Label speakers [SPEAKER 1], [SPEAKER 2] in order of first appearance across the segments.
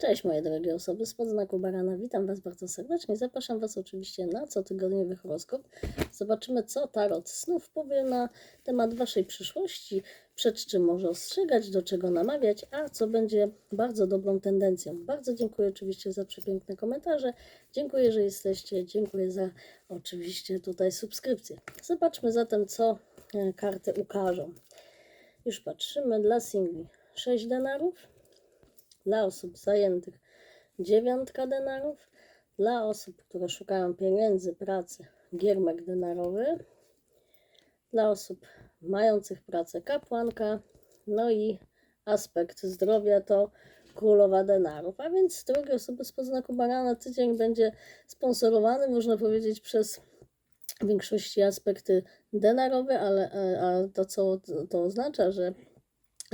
[SPEAKER 1] Cześć moje drogie osoby spod znaku barana, witam Was bardzo serdecznie. Zapraszam Was oczywiście na cotygodniowy horoskop. Zobaczymy, co tarot snów powie na temat Waszej przyszłości, przed czym może ostrzegać, do czego namawiać, a co będzie bardzo dobrą tendencją. Bardzo dziękuję oczywiście za przepiękne komentarze. Dziękuję, że jesteście. Dziękuję za oczywiście tutaj subskrypcję. Zobaczmy zatem, co e, karty ukażą. Już patrzymy dla singli 6 denarów dla osób zajętych dziewiątka denarów, dla osób, które szukają pieniędzy, pracy, giermek denarowy, dla osób mających pracę kapłanka, no i aspekt zdrowia to królowa denarów. A więc drogie osoby z podznaku barana, tydzień będzie sponsorowany, można powiedzieć, przez w większości aspekty denarowe, ale e, a to co to oznacza, że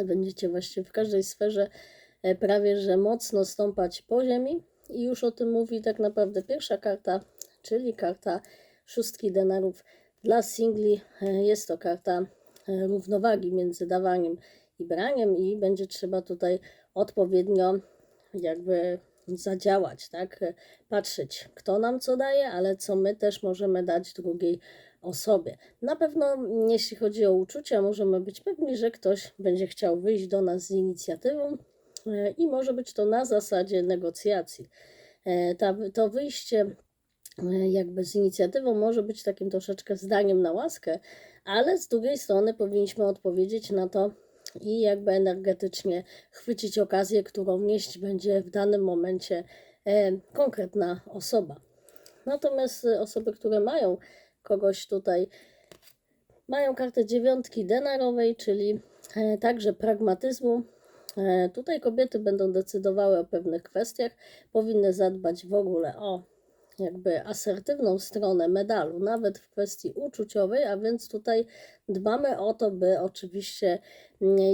[SPEAKER 1] będziecie właściwie w każdej sferze prawie że mocno stąpać po ziemi i już o tym mówi tak naprawdę pierwsza karta, czyli karta szóstki denarów dla singli. E, Jest to karta e, równowagi między dawaniem i braniem i będzie trzeba tutaj odpowiednio jakby zadziałać, tak? E, Patrzeć, kto nam co daje, ale co my też możemy dać drugiej osobie. Na pewno, jeśli chodzi o uczucia, możemy być pewni, że ktoś będzie chciał wyjść do nas z inicjatywą e, i może być to na zasadzie negocjacji. E, Ta, to wyjście e, jakby z inicjatywą może być takim troszeczkę zdaniem na łaskę, ale z drugiej strony powinniśmy odpowiedzieć na to i jakby energetycznie chwycić okazję, którą nieść będzie w danym momencie e, konkretna osoba. Natomiast e, osoby, które mają kogoś tutaj, mają kartę dziewiątki denarowej, czyli e, także pragmatyzmu. E, Tutaj kobiety będą decydowały o pewnych kwestiach, powinny zadbać w ogóle o jakby asertywną stronę medalu, nawet w kwestii uczuciowej, a więc tutaj dbamy o to, by oczywiście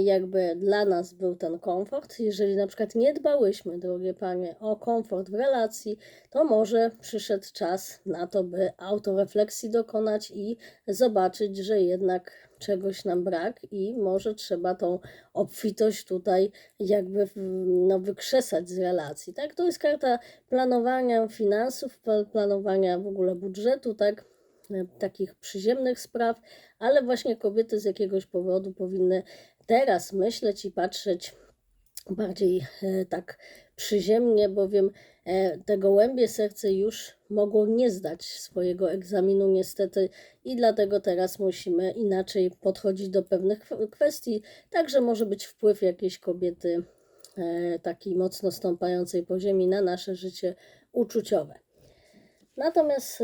[SPEAKER 1] jakby dla nas był ten komfort. Jeżeli na przykład nie dbałyśmy, drogie panie, o komfort w relacji, to może przyszedł czas na to, by autorefleksji dokonać i zobaczyć, że jednak czegoś nam brak i może trzeba tą obfitość tutaj jakby no, wykrzesać z relacji. Tak? To jest karta planowania finansów, pla- planowania w ogóle budżetu, tak? E, takich przyziemnych spraw, ale właśnie kobiety z jakiegoś powodu powinny teraz myśleć i patrzeć bardziej e, tak przyziemnie, bowiem e, te gołębie serce już mogło nie zdać swojego egzaminu niestety i dlatego teraz musimy inaczej podchodzić do pewnych kw- kwestii. Także może być wpływ jakiejś kobiety e, takiej mocno stąpającej po ziemi na nasze życie uczuciowe. Natomiast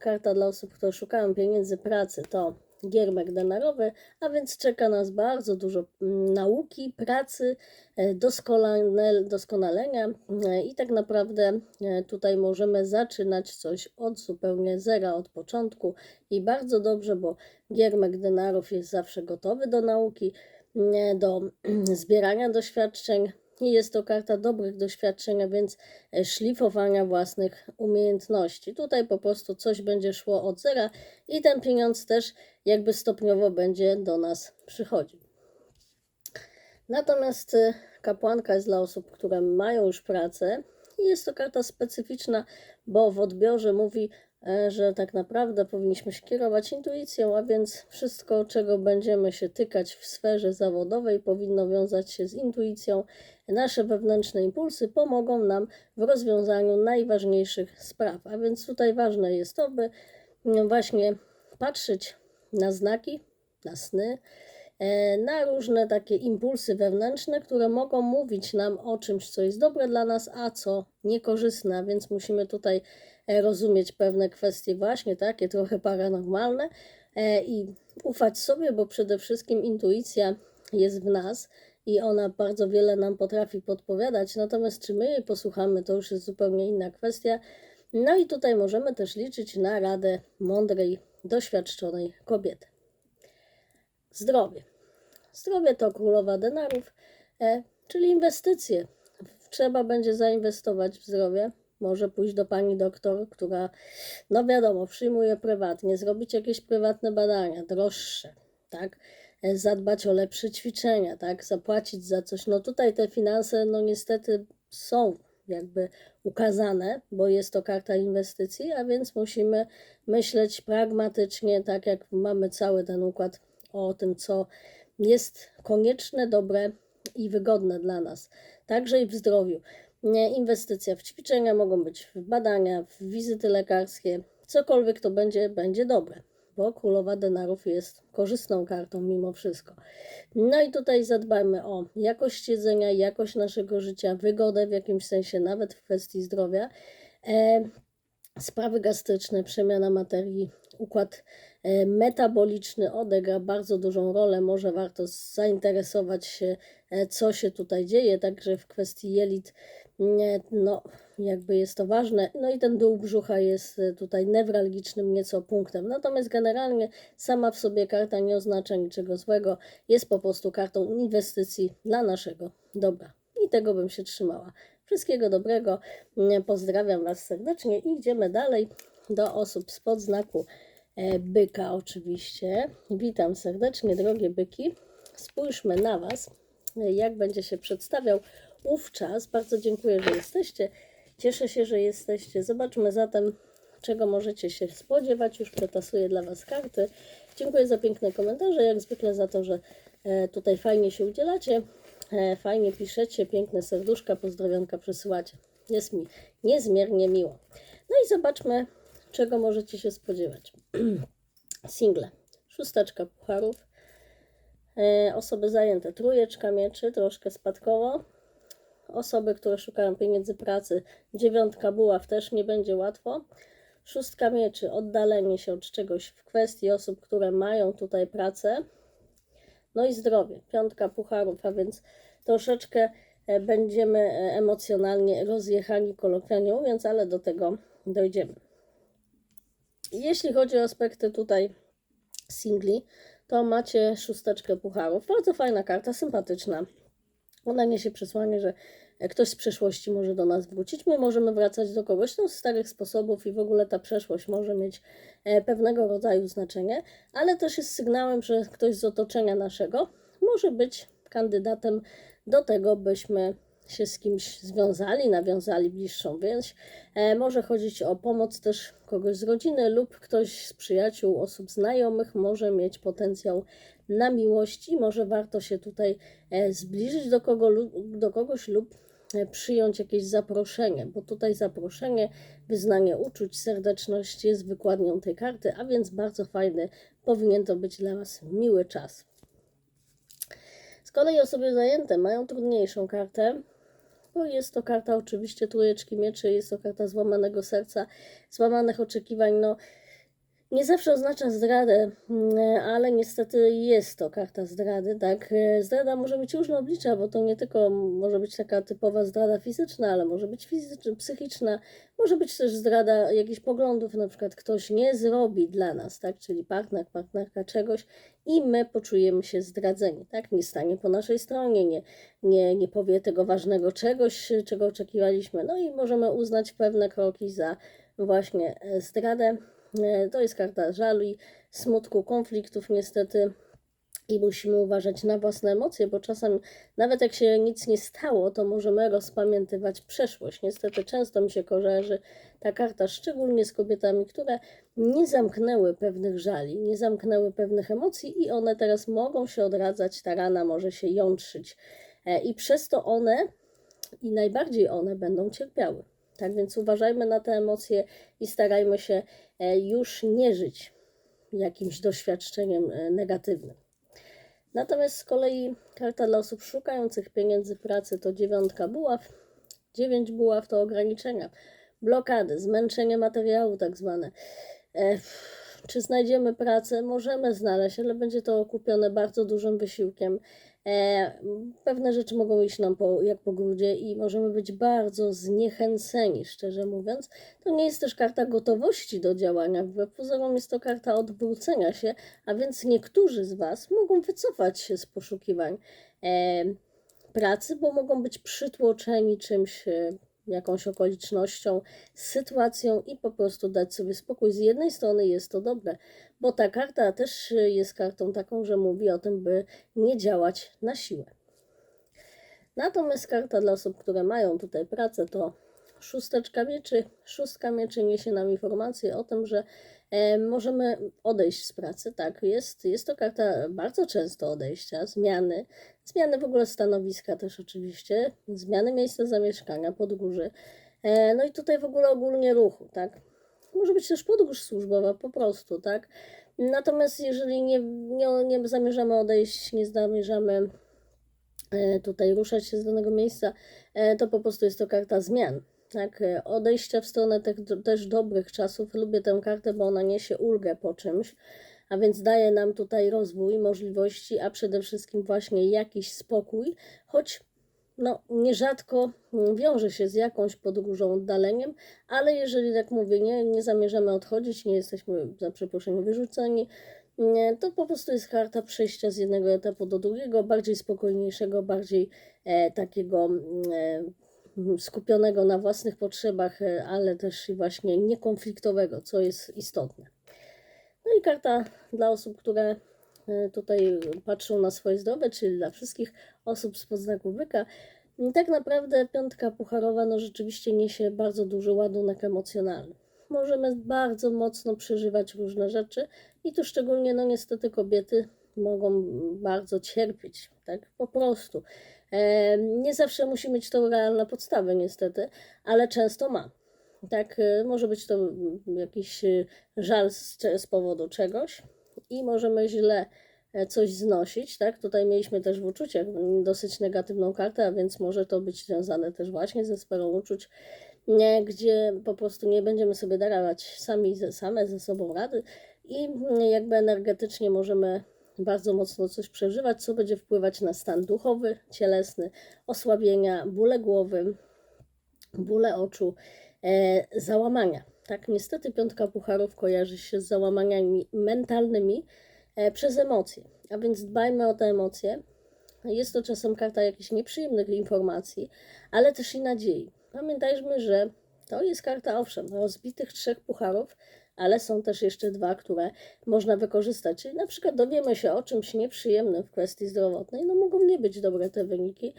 [SPEAKER 1] karta dla osób, które szukają pieniędzy pracy to giermek denarowy, a więc czeka nas bardzo dużo mm, nauki, pracy, e, doskonale, doskonalenia e, i tak naprawdę e, tutaj możemy zaczynać coś od zupełnie zera, od początku. I bardzo dobrze, bo giermek denarów jest zawsze gotowy do nauki, mm, do zbierania doświadczeń i jest to karta dobrych doświadczeń, a więc e, szlifowania własnych umiejętności. Tutaj po prostu coś będzie szło od zera i ten pieniądz też jakby stopniowo będzie do nas przychodził. Natomiast y, kapłanka jest dla osób, które mają już pracę jest to karta specyficzna, bo w odbiorze mówi, e, że tak naprawdę powinniśmy się kierować intuicją, a więc wszystko, czego będziemy się tykać w sferze zawodowej, powinno wiązać się z intuicją. Nasze wewnętrzne impulsy pomogą nam w rozwiązaniu najważniejszych spraw. A więc tutaj ważne jest to, by mm, właśnie patrzeć na znaki, na sny, e, na różne takie impulsy wewnętrzne, które mogą mówić nam o czymś, co jest dobre dla nas, a co niekorzystne, więc musimy tutaj e, rozumieć pewne kwestie właśnie takie trochę paranormalne e, i ufać sobie, bo przede wszystkim intuicja jest w nas i ona bardzo wiele nam potrafi podpowiadać, natomiast czy my jej posłuchamy, to już jest zupełnie inna kwestia. No i tutaj możemy też liczyć na radę mądrej, doświadczonej kobiety. Zdrowie. Zdrowie to królowa denarów, e, czyli inwestycje. Trzeba będzie zainwestować w zdrowie. Może pójść do pani doktor, która, no wiadomo, przyjmuje prywatnie, zrobić jakieś prywatne badania, droższe, tak? E, Zadbać o lepsze ćwiczenia, tak? Zapłacić za coś. No tutaj te finanse, no niestety są jakby ukazane, bo jest to karta inwestycji, a więc musimy myśleć pragmatycznie, tak jak mamy cały ten układ o tym, co jest konieczne, dobre i wygodne dla nas, także i w zdrowiu. Inwestycja w ćwiczenia mogą być w badania, w wizyty lekarskie, cokolwiek to będzie, będzie dobre, bo królowa denarów jest korzystną kartą mimo wszystko. No i tutaj zadbajmy o jakość jedzenia, jakość naszego życia, wygodę w jakimś sensie, nawet w kwestii zdrowia. E, sprawy gastryczne, przemiana materii, układ e, metaboliczny odegra bardzo dużą rolę. Może warto zainteresować się, e, co się tutaj dzieje, także w kwestii jelit. No, jakby jest to ważne. No i ten dół brzucha jest e, tutaj newralgicznym nieco punktem. Natomiast generalnie sama w sobie karta nie oznacza niczego złego. Jest po prostu kartą inwestycji dla naszego dobra. I tego bym się trzymała. Wszystkiego dobrego. Mm, Pozdrawiam Was serdecznie i idziemy dalej do osób spod znaku e, byka oczywiście. Witam serdecznie, drogie byki. Spójrzmy na Was, e, jak będzie się przedstawiał ówczas. Bardzo dziękuję, że jesteście. Cieszę się, że jesteście. Zobaczmy zatem, czego możecie się spodziewać. Już pretasuję dla Was karty. Dziękuję za piękne komentarze, jak zwykle za to, że e, tutaj fajnie się udzielacie. E, Fajnie piszecie, piękne serduszka, pozdrowionka przesyłacie. Jest mi niezmiernie miło. No i zobaczmy, czego możecie się spodziewać. Single. Szósteczka pucharów. E, Osoby zajęte trójeczka mieczy, troszkę spadkowo. Osoby, które szukają pieniędzy pracy, dziewiątka buław też nie będzie łatwo. Szóstka mieczy, oddalenie się od czegoś w kwestii osób, które mają tutaj pracę. No i zdrowie. Piątka pucharów, a więc troszeczkę e, będziemy e, emocjonalnie rozjechani, kolokwialnie mówiąc, ale do tego dojdziemy. Jeśli chodzi o aspekty tutaj singli, to macie szósteczkę pucharów. Bardzo fajna karta, sympatyczna. Ona niesie przesłanie, że ktoś z przeszłości może do nas wrócić. My możemy wracać do kogoś no, z starych sposobów i w ogóle ta przeszłość może mieć e, pewnego rodzaju znaczenie, ale też jest sygnałem, że ktoś z otoczenia naszego może być kandydatem do tego, byśmy się z kimś związali, nawiązali bliższą więź. E, może chodzić o pomoc też kogoś z rodziny lub ktoś z przyjaciół, osób znajomych może mieć potencjał na miłość i może warto się tutaj e, zbliżyć do, kogo, do kogoś lub e, przyjąć jakieś zaproszenie, bo tutaj zaproszenie, wyznanie uczuć, serdeczność jest wykładnią tej karty, a więc bardzo fajny, powinien to być dla Was miły czas. Z kolei osoby zajęte mają trudniejszą kartę, bo jest to karta oczywiście trójeczki mieczy, jest to karta złamanego serca, złamanych oczekiwań. No, nie zawsze oznacza zdradę, mm, ale niestety jest to karta zdrady, tak? E, Zdrada może mieć różne oblicza, bo to nie tylko może być taka typowa zdrada fizyczna, ale może być fizyczna, psychiczna, może być też zdrada jakichś poglądów, na przykład ktoś nie zrobi dla nas, tak? Czyli partner, partnerka czegoś i my poczujemy się zdradzeni, tak? Nie stanie po naszej stronie, nie, nie, nie powie tego ważnego czegoś, czego oczekiwaliśmy, no i możemy uznać pewne kroki za właśnie e, zdradę. E, To jest karta żalu i smutku, konfliktów niestety. I musimy uważać na własne emocje, bo czasem, nawet jak się nic nie stało, to możemy rozpamiętywać przeszłość. Niestety, często mi się kojarzy ta karta, szczególnie z kobietami, które nie zamknęły pewnych żali, nie zamknęły pewnych emocji, i one teraz mogą się odradzać, ta rana może się jątrzyć. E, I przez to one, i najbardziej one, będą cierpiały. Tak więc uważajmy na te emocje i starajmy się e, już nie żyć jakimś doświadczeniem e, negatywnym. Natomiast z kolei karta dla osób szukających pieniędzy pracy to dziewiątka buław. Dziewięć buław to ograniczenia, blokady, zmęczenie materiału tak zwane. E, czy znajdziemy pracę? Możemy znaleźć, ale będzie to okupione bardzo dużym wysiłkiem. E, pewne rzeczy mogą iść nam po, jak po grudzie i możemy być bardzo zniechęceni, szczerze mówiąc. To nie jest też karta gotowości do działania. Wbrew pozorom jest to karta odwrócenia się, a więc niektórzy z Was mogą wycofać się z poszukiwań e, pracy, bo mogą być przytłoczeni czymś, e, jakąś okolicznością, sytuacją i po prostu dać sobie spokój. Z jednej strony jest to dobre, bo ta karta też jest kartą taką, że mówi o tym, by nie działać na siłę. Natomiast karta dla osób, które mają tutaj pracę, to szósteczka mieczy. Szóstka mieczy niesie nam informację o tym, że e, możemy odejść z pracy. Tak, jest, jest to karta bardzo często odejścia, zmiany, zmiany w ogóle stanowiska też oczywiście, zmiany miejsca zamieszkania, podróży. E, no i tutaj w ogóle ogólnie ruchu, tak. Może być też podróż służbowa po prostu, tak. Natomiast jeżeli nie, nie, nie zamierzamy odejść, nie zamierzamy e, tutaj ruszać się z danego miejsca, e, to po prostu jest to karta zmian. Tak, e, odejścia w stronę tych też dobrych czasów. Lubię tę kartę, bo ona niesie ulgę po czymś, a więc daje nam tutaj rozwój, możliwości, a przede wszystkim właśnie jakiś spokój, choć no, nierzadko wiąże się z jakąś podróżą, oddaleniem, ale jeżeli, tak mówię, nie, nie zamierzamy odchodzić, nie jesteśmy za przeproszeniem wyrzuceni, nie, to po prostu jest karta przejścia z jednego etapu do drugiego, bardziej spokojniejszego, bardziej e, takiego e, skupionego na własnych potrzebach, e, ale też i właśnie niekonfliktowego, co jest istotne. No i karta dla osób, które e, tutaj patrzą na swoje zdrowie, czyli dla wszystkich osób z podznaku byka. Tak naprawdę piątka pucharowa no rzeczywiście niesie bardzo duży ładunek emocjonalny. Możemy bardzo mocno przeżywać różne rzeczy i tu szczególnie no niestety kobiety mogą bardzo cierpieć, tak po prostu. E, nie zawsze musi mieć to realna podstawę, niestety, ale często ma. Tak, e, może być to jakiś e, żal z, z powodu czegoś i możemy źle coś znosić, tak? Tutaj mieliśmy też w uczuciach dosyć negatywną kartę, a więc może to być związane też właśnie ze sferą uczuć, nie, gdzie po prostu nie będziemy sobie darować sami ze, same ze sobą rady i jakby energetycznie możemy bardzo mocno coś przeżywać, co będzie wpływać na stan duchowy, cielesny, osłabienia, bóle głowy, bóle oczu, e, załamania. Tak, niestety piątka pucharów kojarzy się z załamaniami mentalnymi e, przez emocje, a więc dbajmy o te emocje. Jest to czasem karta jakichś nieprzyjemnych informacji, ale też i nadziei. Pamiętajmy, że to jest karta, owszem, rozbitych trzech pucharów, ale są też jeszcze dwa, które można wykorzystać. Czyli na przykład dowiemy się o czymś nieprzyjemnym w kwestii zdrowotnej, no mogą nie być dobre te wyniki,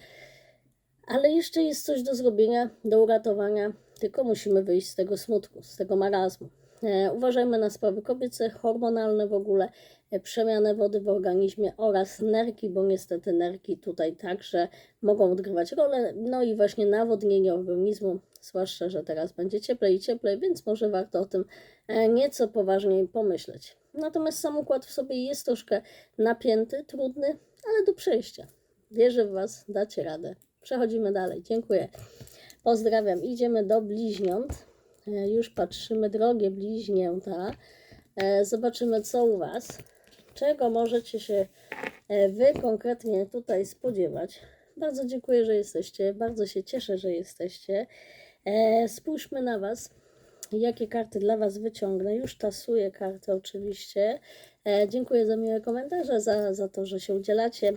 [SPEAKER 1] ale jeszcze jest coś do zrobienia, do uratowania, tylko musimy wyjść z tego smutku, z tego marazmu. E, uważajmy na sprawy kobiece, hormonalne w ogóle, e, przemianę wody w organizmie oraz nerki, bo niestety nerki tutaj także mogą odgrywać rolę. No i właśnie nawodnienie organizmu, zwłaszcza, że teraz będzie cieplej i cieplej, więc może warto o tym e, nieco poważniej pomyśleć. Natomiast sam układ w sobie jest troszkę napięty, trudny, ale do przejścia. Wierzę w Was, dacie radę. Przechodzimy dalej. Dziękuję. Pozdrawiam. Idziemy do bliźniąt. E, już patrzymy, drogie bliźnięta. E, zobaczymy, co u Was. Czego możecie się e, Wy konkretnie tutaj spodziewać. Bardzo dziękuję, że jesteście. Bardzo się cieszę, że jesteście. Spójrzmy na Was. Jakie karty dla Was wyciągnę? Już tasuję karty oczywiście. dziękuję za miłe komentarze, za, za to, że się udzielacie.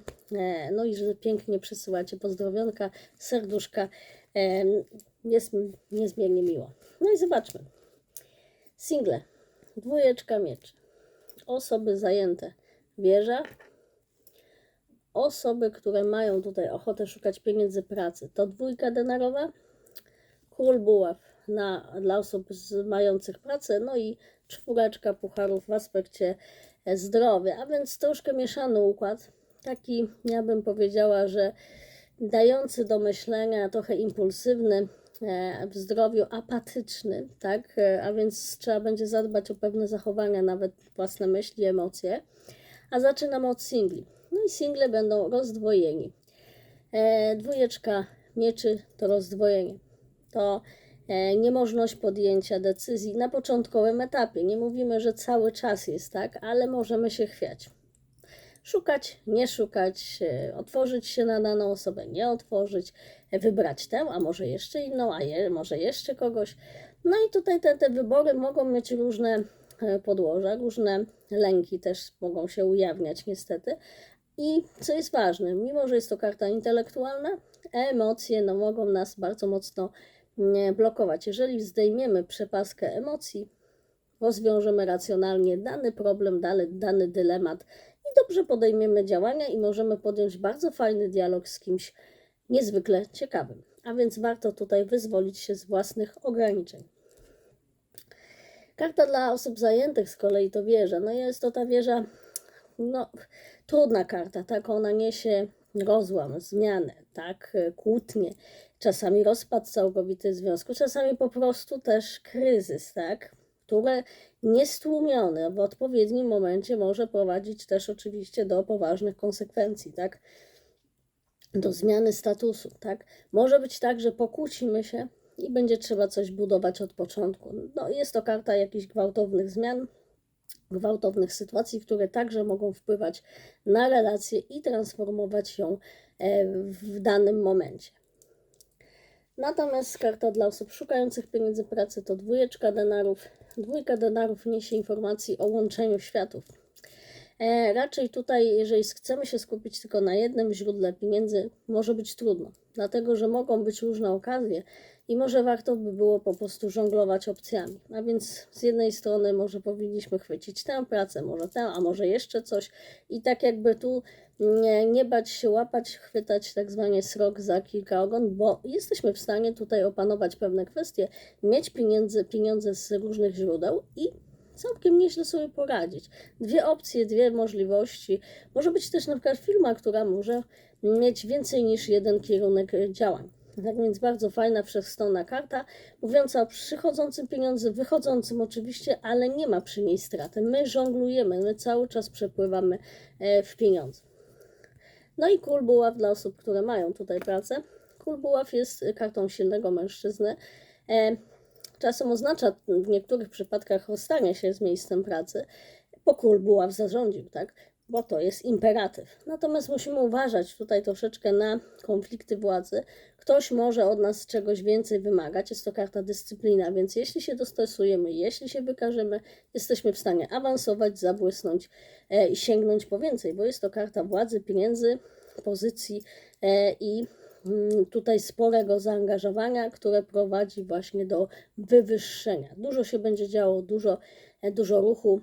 [SPEAKER 1] no i że pięknie przesyłacie pozdrowionka, serduszka. jest mi niezmiernie miło. No i zobaczmy. Single. Dwójeczka mieczy. Osoby zajęte. Wieża. Osoby, które mają tutaj ochotę szukać pieniędzy pracy. To dwójka denarowa. Król buław na, dla osób z, mających pracę. No i czwóreczka pucharów w aspekcie zdrowia. A więc troszkę mieszany układ. Taki, ja bym powiedziała, że dający do myślenia, trochę impulsywny, E, w zdrowiu apatyczny, tak? E, a więc trzeba będzie zadbać o pewne zachowania, nawet własne myśli, emocje. A zaczynamy od singli. No i single będą rozdwojeni. E, dwójeczka mieczy to rozdwojenie. To e, niemożność podjęcia decyzji na początkowym etapie. Nie mówimy, że cały czas jest tak, ale możemy się chwiać szukać, nie szukać, e, otworzyć się na daną osobę, nie otworzyć, e, wybrać tę, a może jeszcze inną, a je, może jeszcze kogoś. No i tutaj te, te wybory mogą mieć różne e, podłoża, różne lęki też mogą się ujawniać niestety. I co jest ważne, mimo że jest to karta intelektualna, emocje no, mogą nas bardzo mocno blokować. Jeżeli zdejmiemy przepaskę emocji, rozwiążemy racjonalnie dany problem, dany, dany dylemat dobrze podejmiemy działania i możemy podjąć bardzo fajny dialog z kimś niezwykle ciekawym. A więc warto tutaj wyzwolić się z własnych ograniczeń. Karta dla osób zajętych z kolei to wieża. No jest to ta wieża, no trudna karta, tak? Ona niesie rozłam, zmianę, tak? Kłótnie, czasami rozpad całkowity związku, czasami po prostu też kryzys, tak? Które niestłumione w odpowiednim momencie może prowadzić też oczywiście do poważnych konsekwencji, tak? Do zmiany statusu, tak? Może być tak, że pokłócimy się, i będzie trzeba coś budować od początku. No, jest to karta jakichś gwałtownych zmian, gwałtownych sytuacji, które także mogą wpływać na relacje i transformować ją e, w danym momencie. Natomiast karta dla osób szukających pieniędzy pracy to dwójeczka denarów. Dwójka denarów niesie informacji o łączeniu światów. E, raczej tutaj, jeżeli chcemy się skupić tylko na jednym źródle pieniędzy, może być trudno, dlatego że mogą być różne okazje i może warto by było po prostu żonglować opcjami. A więc z jednej strony może powinniśmy chwycić tę pracę, może tę, a może jeszcze coś i tak jakby tu nie, nie bać się łapać, chwytać tak zwanie srok za kilka ogon, bo jesteśmy w stanie tutaj opanować pewne kwestie, mieć pieniądze, pieniądze z różnych źródeł i całkiem nieźle sobie poradzić. Dwie opcje, dwie możliwości. Może być też na przykład firma, która może mieć więcej niż jeden kierunek działań. Tak więc bardzo fajna, wszechstronna karta, mówiąca o przychodzącym pieniądze, wychodzącym oczywiście, ale nie ma przy niej straty. My żonglujemy, my cały czas przepływamy e, w pieniądze. No i król buław dla osób, które mają tutaj pracę. Król buław jest kartą silnego mężczyzny. E, czasem oznacza w niektórych przypadkach rozstanie się z miejscem pracy, bo król buław zarządził, tak? bo to jest imperatyw. Natomiast musimy uważać tutaj troszeczkę na konflikty władzy. Ktoś może od nas czegoś więcej wymagać, jest to karta dyscyplina, więc jeśli się dostosujemy, jeśli się wykażemy, jesteśmy w stanie awansować, zabłysnąć e, i sięgnąć po więcej, bo jest to karta władzy, pieniędzy, pozycji e, i mm, tutaj sporego zaangażowania, które prowadzi właśnie do wywyższenia. Dużo się będzie działo, dużo, e, dużo ruchu,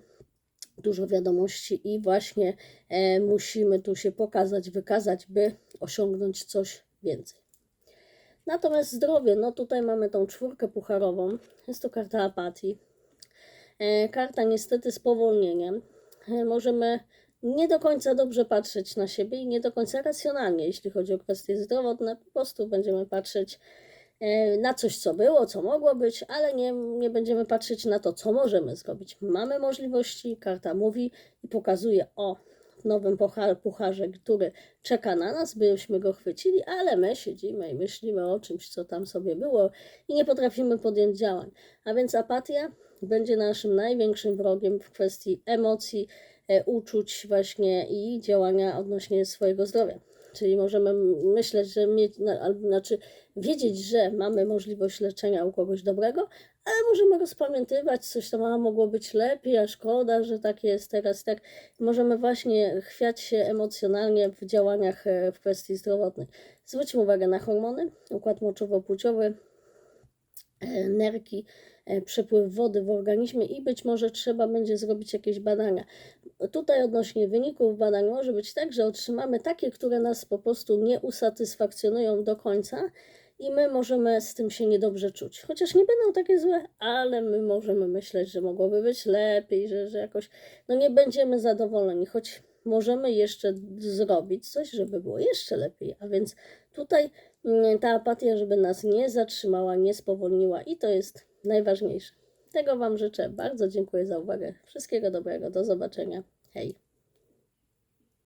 [SPEAKER 1] dużo wiadomości i właśnie musimy tu się pokazać, wykazać, by osiągnąć coś więcej. Natomiast zdrowie, no tutaj mamy tą czwórkę pucharową, jest to karta apatii. E, karta niestety spowolnieniem. E, możemy nie do końca dobrze patrzeć na siebie i nie do końca racjonalnie, jeśli chodzi o kwestie zdrowotne. Po prostu będziemy patrzeć E, na coś, co było, co mogło być, ale nie, nie będziemy patrzeć na to, co możemy zrobić. Mamy możliwości, karta mówi i pokazuje o nowym puchar, pucharze, który czeka na nas, byśmy go chwycili, ale my siedzimy i myślimy o czymś, co tam sobie było i nie potrafimy podjąć działań. A więc apatia będzie naszym największym wrogiem w kwestii emocji, e, uczuć właśnie i działania odnośnie swojego zdrowia. Czyli możemy myśleć, że mieć, znaczy wiedzieć, że mamy możliwość leczenia u kogoś dobrego, ale możemy rozpamiętywać coś, co ma, mogło być lepiej, a szkoda, że tak jest teraz. Tak możemy właśnie chwiać się emocjonalnie w działaniach e, w kwestii zdrowotnej. Zwróćmy uwagę na hormony, układ moczowo-płciowy, e, nerki, e, przepływ wody w organizmie i być może trzeba będzie zrobić jakieś badania. Tutaj odnośnie wyników badań może być tak, że otrzymamy takie, które nas po prostu nie usatysfakcjonują do końca i my możemy z tym się niedobrze czuć. Chociaż nie będą takie złe, ale my możemy myśleć, że mogłoby być lepiej, że, że jakoś no nie będziemy zadowoleni, choć możemy jeszcze zrobić coś, żeby było jeszcze lepiej. A więc tutaj mm, ta apatia, żeby nas nie zatrzymała, nie spowolniła i to jest najważniejsze. Tego Wam życzę. Bardzo dziękuję za uwagę. Wszystkiego dobrego. Do zobaczenia. Hej.